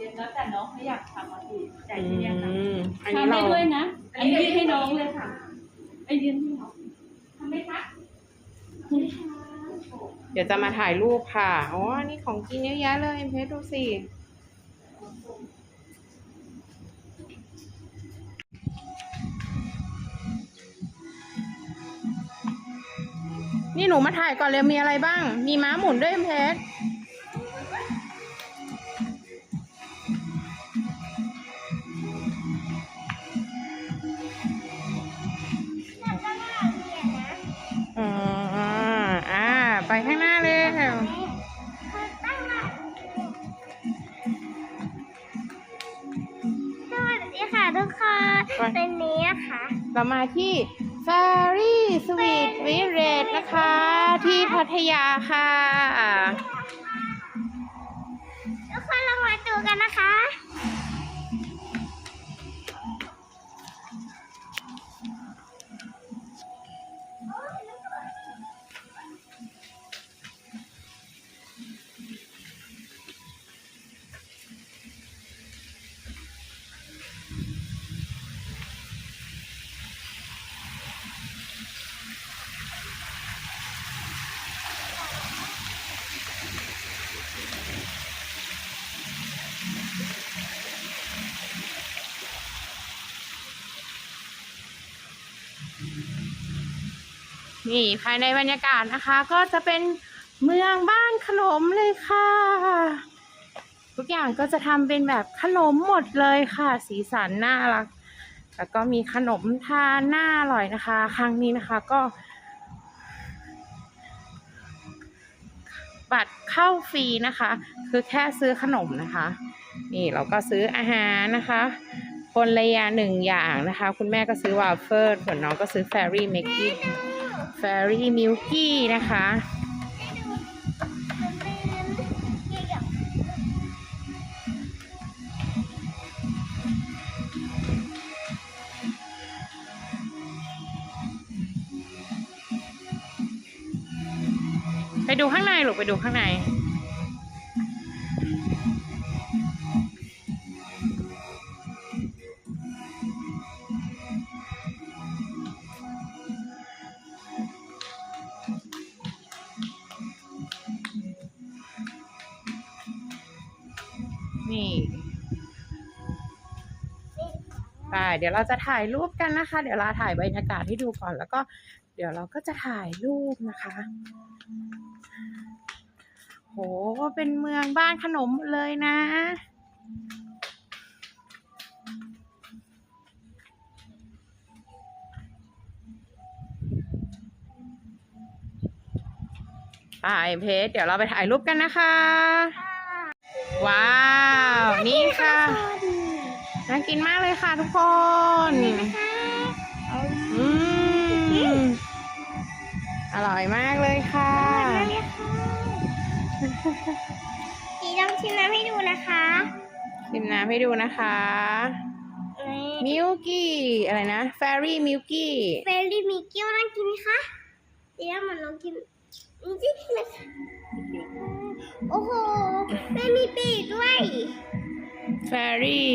เย็นแล้วแต่น้องเขาอยากทำมาอีกแต่อืที่เนี่ยค่ะมอันนี้ทำเรา ได้ด้วยนะ อันนี้ยืนให้น้องเลยค่ะไอ้ยืนให้น้องทำไหมคะเดี๋ยวจะมาถ่ายรูปค่ะ อ๋อ นี่ของกินเยอะแยะเลยเพชรดูสิ นี่หนูมาถ่ายก่อนเลยมีอะไรบ้าง มีม้าหมุนด้วยเพชร ไปข้างหน้าเลยค่ะสวัสดีค่ะทุกคน เป็นนี้นะคะเรามาที่ Fairy Sweet Village นะคะ ที่พัทยาค่ะ ทุกคนลองมาดูกันนะคะ นี่ภายในบรรยากาศนะคะ ก็จะเป็นเมืองบ้านขนมเลยค่ะ ทุกอย่างก็จะทำเป็นแบบขนมหมดเลยค่ะ สีสันน่ารัก แล้วก็มีขนมทานน่าอร่อยนะคะ ครั้งนี้นะคะก็ บัตรเข้าฟรีนะคะ คือแค่ซื้อขนมนะคะ นี่เราก็ซื้ออาหารนะคะ คนละอย่างหนึ่งอย่างนะคะ คุณแม่ก็ซื้อวาฟเฟิลส่วนน้องก็ซื้อแฟรี่เมกกี้ แฟรี่มิลกี้นะคะ ไปดูข้างในลูกไปดูข้างใน นี่ไปเดี๋ยวเราจะถ่ายรูปกันนะคะ เดี๋ยวเราถ่ายบรรยากาศให้ดูก่อน แล้วก็ เดี๋ยวเราก็จะถ่ายรูปนะคะ โห เป็นเมืองบ้านขนมเลยนะไปเพชรเดี๋ยวเราไปถ่ายรูปกันนะคะ ว้าว นี่ค่ะ น่ากินมากเลยค่ะทุกคนอืมอร่อยมากเลยค่ะสีดำชิมน้ำให้ดูนะคะชิมน้ำให้ดูนะคะมิลกี้อะไรนะแฟรี่มิลกี้เฟรลี่มีเกี๊ยวน่ากินไหมคะสีดำมันลองกินจริงๆนะคะ โอ้โหไม่มีปีกด้วยแฟรี่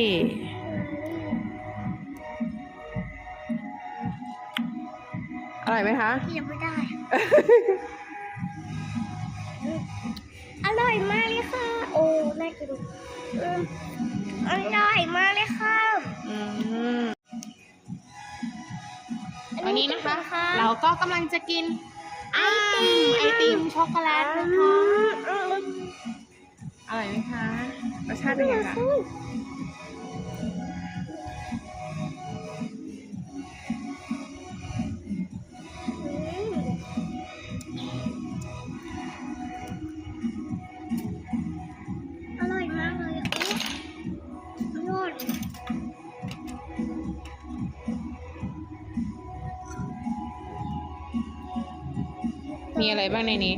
อร่อยไหมคะ ยังไม่ได้ อร่อยมากเลยค่ะ โอ้น่ากินอืมอร่อยมากเลยค่ะอืมวันนี้นะคะค่ะเราก็กำลังจะกินอ้ามไอติมช็อกโกแลตนะคะ อืมอร่อยไหมคะรสชาติเป็นยังไงคะอร่อยมากเลยโอ้อร่อยมีอะไรบ้างในนี้